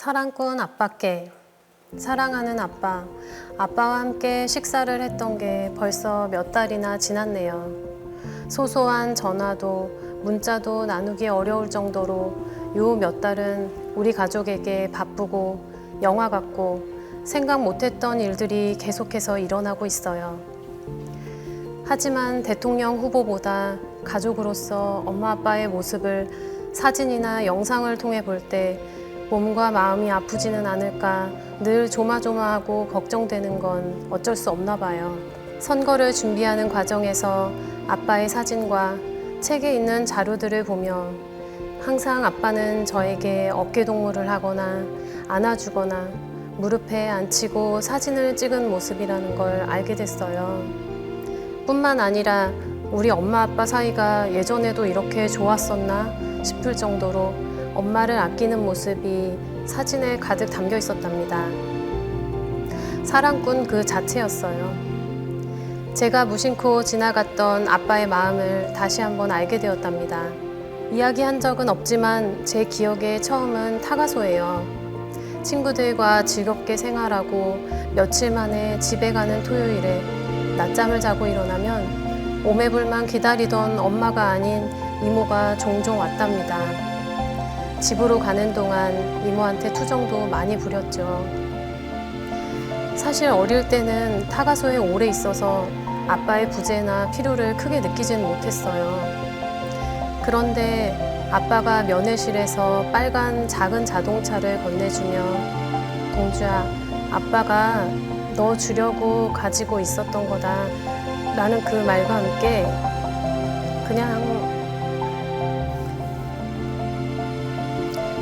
사랑꾼 아빠께 사랑하는 아빠 아빠와 함께 식사를 했던 게 벌써 몇 달이나 지났네요. 소소한 전화도 문자도 나누기 어려울 정도로 요 몇 달은 우리 가족에게 바쁘고 영화 같고 생각 못했던 일들이 계속해서 일어나고 있어요. 하지만 대통령 후보보다 가족으로서 엄마 아빠의 모습을 사진이나 영상을 통해 볼때 몸과 마음이 아프지는 않을까 늘 조마조마하고 걱정되는 건 어쩔 수 없나 봐요. 선거를 준비하는 과정에서 아빠의 사진과 책에 있는 자료들을 보며 항상 아빠는 저에게 어깨 동무를 하거나 안아주거나 무릎에 앉히고 사진을 찍은 모습이라는 걸 알게 됐어요. 뿐만 아니라 우리 엄마 아빠 사이가 예전에도 이렇게 좋았었나 싶을 정도로 엄마를 아끼는 모습이 사진에 가득 담겨 있었답니다. 사랑꾼 그 자체였어요. 제가 무심코 지나갔던 아빠의 마음을 다시 한번 알게 되었답니다. 이야기한 적은 없지만 제 기억의 처음은 타가소예요. 친구들과 즐겁게 생활하고 며칠 만에 집에 가는 토요일에 낮잠을 자고 일어나면 오매불만 기다리던 엄마가 아닌 이모가 종종 왔답니다. 집으로 가는 동안 이모한테 투정도 많이 부렸죠. 사실 어릴 때는 타가소에 오래 있어서 아빠의 부재나 필요를 크게 느끼지는 못했어요. 그런데 아빠가 면회실에서 빨간 작은 자동차를 건네주며 동주야, 아빠가 너 주려고 가지고 있었던 거다. 라는 그 말과 함께 그냥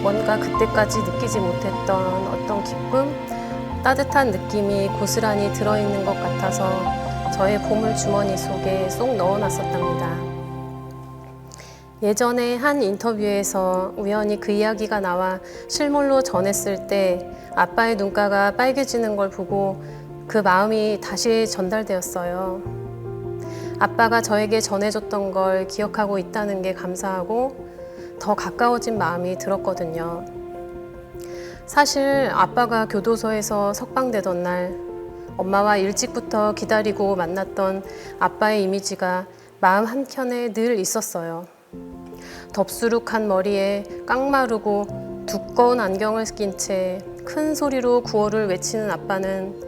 뭔가 그때까지 느끼지 못했던 어떤 기쁨, 따뜻한 느낌이 고스란히 들어있는 것 같아서 저의 보물 주머니 속에 쏙 넣어놨었답니다. 예전에 한 인터뷰에서 우연히 그 이야기가 나와 실물로 전했을 때 아빠의 눈가가 빨개지는 걸 보고 그 마음이 다시 전달되었어요. 아빠가 저에게 전해줬던 걸 기억하고 있다는 게 감사하고 더 가까워진 마음이 들었거든요. 사실 아빠가 교도소에서 석방되던 날 엄마와 일찍부터 기다리고 만났던 아빠의 이미지가 마음 한켠에 늘 있었어요. 덥수룩한 머리에 깡마르고 두꺼운 안경을 낀 채 큰 소리로 구호를 외치는 아빠는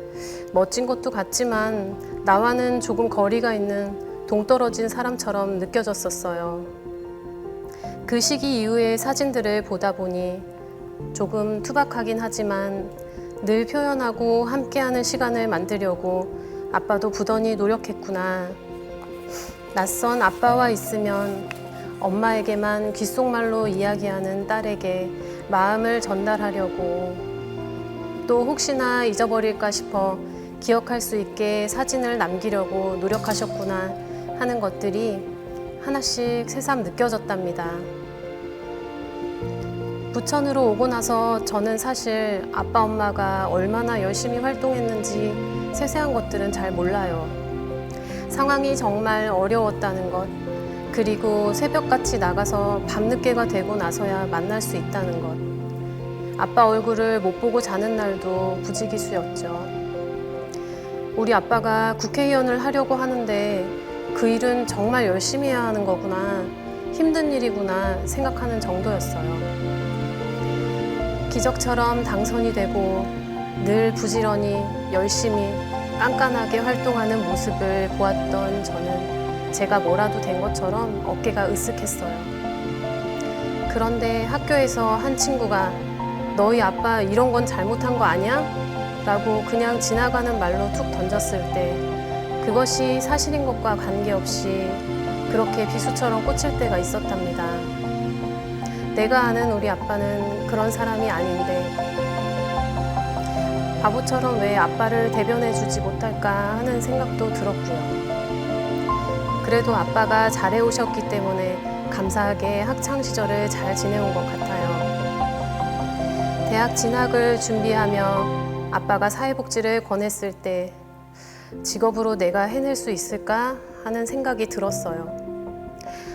멋진 것도 같지만 나와는 조금 거리가 있는 동떨어진 사람처럼 느껴졌었어요. 그 시기 이후의 사진들을 보다 보니 조금 투박하긴 하지만 늘 표현하고 함께하는 시간을 만들려고 아빠도 부단히 노력했구나. 낯선 아빠와 있으면 엄마에게만 귓속말로 이야기하는 딸에게 마음을 전달하려고 또 혹시나 잊어버릴까 싶어 기억할 수 있게 사진을 남기려고 노력하셨구나 하는 것들이 하나씩 새삼 느껴졌답니다. 부천으로 오고 나서 저는 사실 아빠 엄마가 얼마나 열심히 활동했는지 세세한 것들은 잘 몰라요. 상황이 정말 어려웠다는 것, 그리고 새벽같이 나가서 밤늦게가 되고 나서야 만날 수 있다는 것. 아빠 얼굴을 못 보고 자는 날도 부지기수였죠. 우리 아빠가 국회의원을 하려고 하는데 그 일은 정말 열심히 해야 하는 거구나, 힘든 일이구나 생각하는 정도였어요. 기적처럼 당선이 되고 늘 부지런히 열심히 깐깐하게 활동하는 모습을 보았던 저는 제가 뭐라도 된 것처럼 어깨가 으쓱했어요. 그런데 학교에서 한 친구가 너희 아빠 이런 건 잘못한 거 아니야? 라고 그냥 지나가는 말로 툭 던졌을 때 그것이 사실인 것과 관계없이 그렇게 비수처럼 꽂힐 때가 있었답니다. 내가 아는 우리 아빠는 그런 사람이 아닌데 바보처럼 왜 아빠를 대변해 주지 못할까 하는 생각도 들었고요. 그래도 아빠가 잘해 오셨기 때문에 감사하게 학창 시절을 잘 지내온 것 같아요. 대학 진학을 준비하며 아빠가 사회복지를 권했을 때 직업으로 내가 해낼 수 있을까 하는 생각이 들었어요.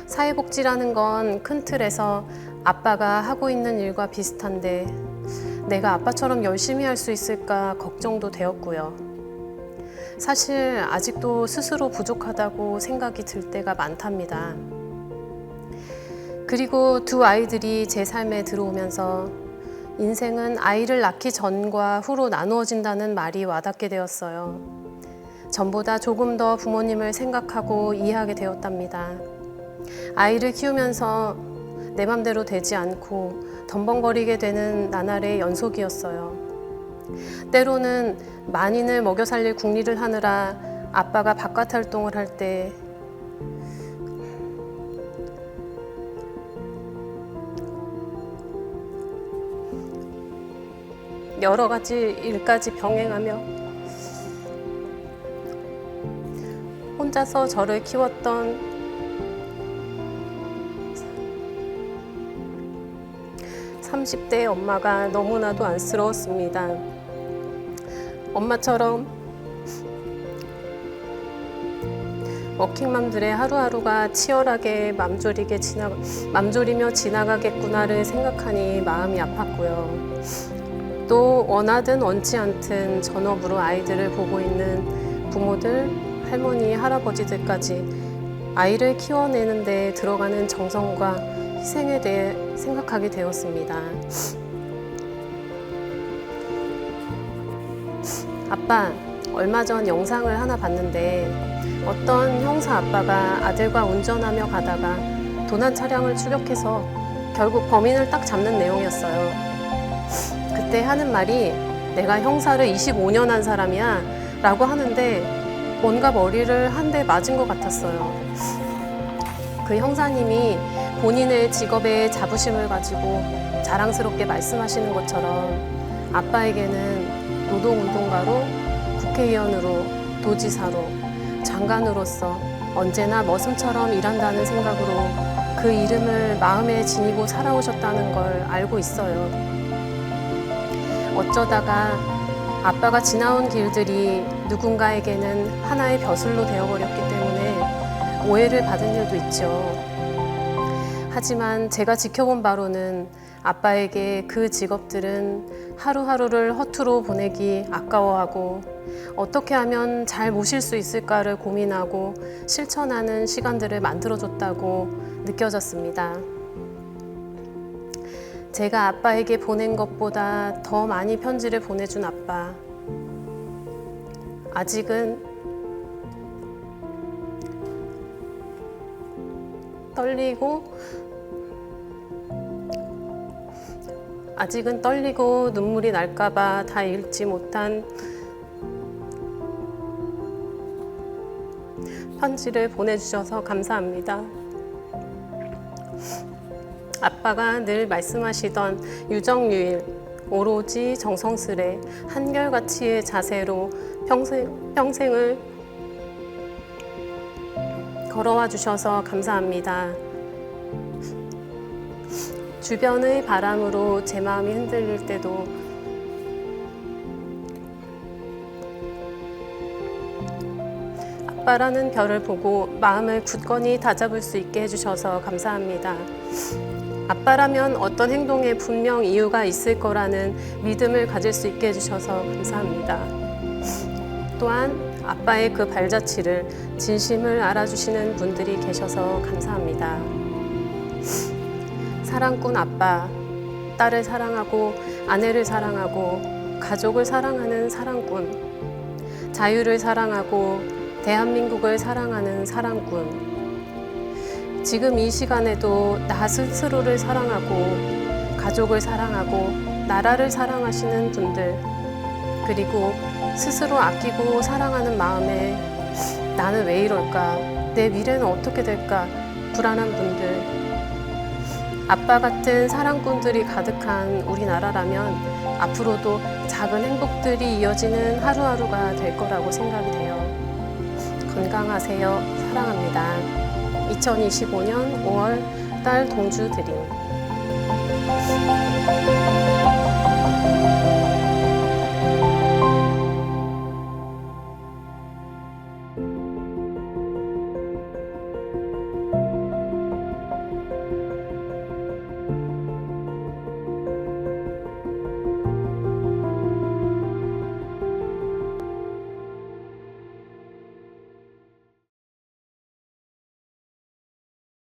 사회복지라는 건 큰 틀에서 아빠가 하고 있는 일과 비슷한데 내가 아빠처럼 열심히 할 수 있을까 걱정도 되었고요. 사실 아직도 스스로 부족하다고 생각이 들 때가 많답니다. 그리고 두 아이들이 제 삶에 들어오면서 인생은 아이를 낳기 전과 후로 나누어진다는 말이 와닿게 되었어요. 전보다 조금 더 부모님을 생각하고 이해하게 되었답니다. 아이를 키우면서 내 맘대로 되지 않고 덤벙거리게 되는 나날의 연속이었어요. 때로는 만인을 먹여 살릴 국리를 하느라 아빠가 바깥 활동을 할 때 여러 가지 일까지 병행하며 혼자서 저를 키웠던 30대 엄마가 너무나도 안쓰러웠습니다. 엄마처럼 워킹맘들의 하루하루가 치열하게 맘졸이게 지나 맘졸이며 지나가겠구나를 생각하니 마음이 아팠고요. 또 원하든 원치 않든 전업으로 아이들을 보고 있는 부모들, 할머니, 할아버지들까지 아이를 키워내는 데 들어가는 정성과 희생에 대해 생각하게 되었습니다. 아빠, 얼마 전 영상을 하나 봤는데 어떤 형사 아빠가 아들과 운전하며 가다가 도난 차량을 추격해서 결국 범인을 딱 잡는 내용이었어요. 그때 하는 말이 내가 형사를 25년 한 사람이야 라고 하는데 뭔가 머리를 한 대 맞은 것 같았어요. 그 형사님이 본인의 직업에 자부심을 가지고 자랑스럽게 말씀하시는 것처럼 아빠에게는 노동운동가로 국회의원으로 도지사로 장관으로서 언제나 머슴처럼 일한다는 생각으로 그 이름을 마음에 지니고 살아오셨다는 걸 알고 있어요. 어쩌다가 아빠가 지나온 길들이 누군가에게는 하나의 벼슬로 되어버렸기 때문에 오해를 받은 일도 있죠. 하지만 제가 지켜본 바로는 아빠에게 그 직업들은 하루하루를 허투루 보내기 아까워하고 어떻게 하면 잘 모실 수 있을까를 고민하고 실천하는 시간들을 만들어줬다고 느껴졌습니다. 제가 아빠에게 보낸 것보다 더 많이 편지를 보내준 아빠. 아직은 떨리고 아직은 떨리고 눈물이 날까봐 다 읽지 못한 편지를 보내주셔서 감사합니다. 아빠가 늘 말씀하시던 유정유일, 오로지 정성스레 한결같이의 자세로 평생, 평생을 걸어와 주셔서 감사합니다. 주변의 바람으로 제 마음이 흔들릴 때도 아빠라는 별을 보고 마음을 굳건히 다잡을 수 있게 해주셔서 감사합니다. 아빠라면 어떤 행동에 분명 이유가 있을 거라는 믿음을 가질 수 있게 해주셔서 감사합니다. 또한 아빠의 그 발자취를 진심을 알아주시는 분들이 계셔서 감사합니다. 사랑꾼 아빠, 딸을 사랑하고 아내를 사랑하고 가족을 사랑하는 사랑꾼, 자유를 사랑하고 대한민국을 사랑하는 사랑꾼. 지금 이 시간에도 나 스스로를 사랑하고 가족을 사랑하고 나라를 사랑하시는 분들, 그리고 스스로 아끼고 사랑하는 마음에 나는 왜 이럴까? 내 미래는 어떻게 될까? 불안한 분들. 아빠 같은 사랑꾼들이 가득한 우리나라라면 앞으로도 작은 행복들이 이어지는 하루하루가 될 거라고 생각이 돼요. 건강하세요. 사랑합니다. 2025년 5월 딸 동주 드림.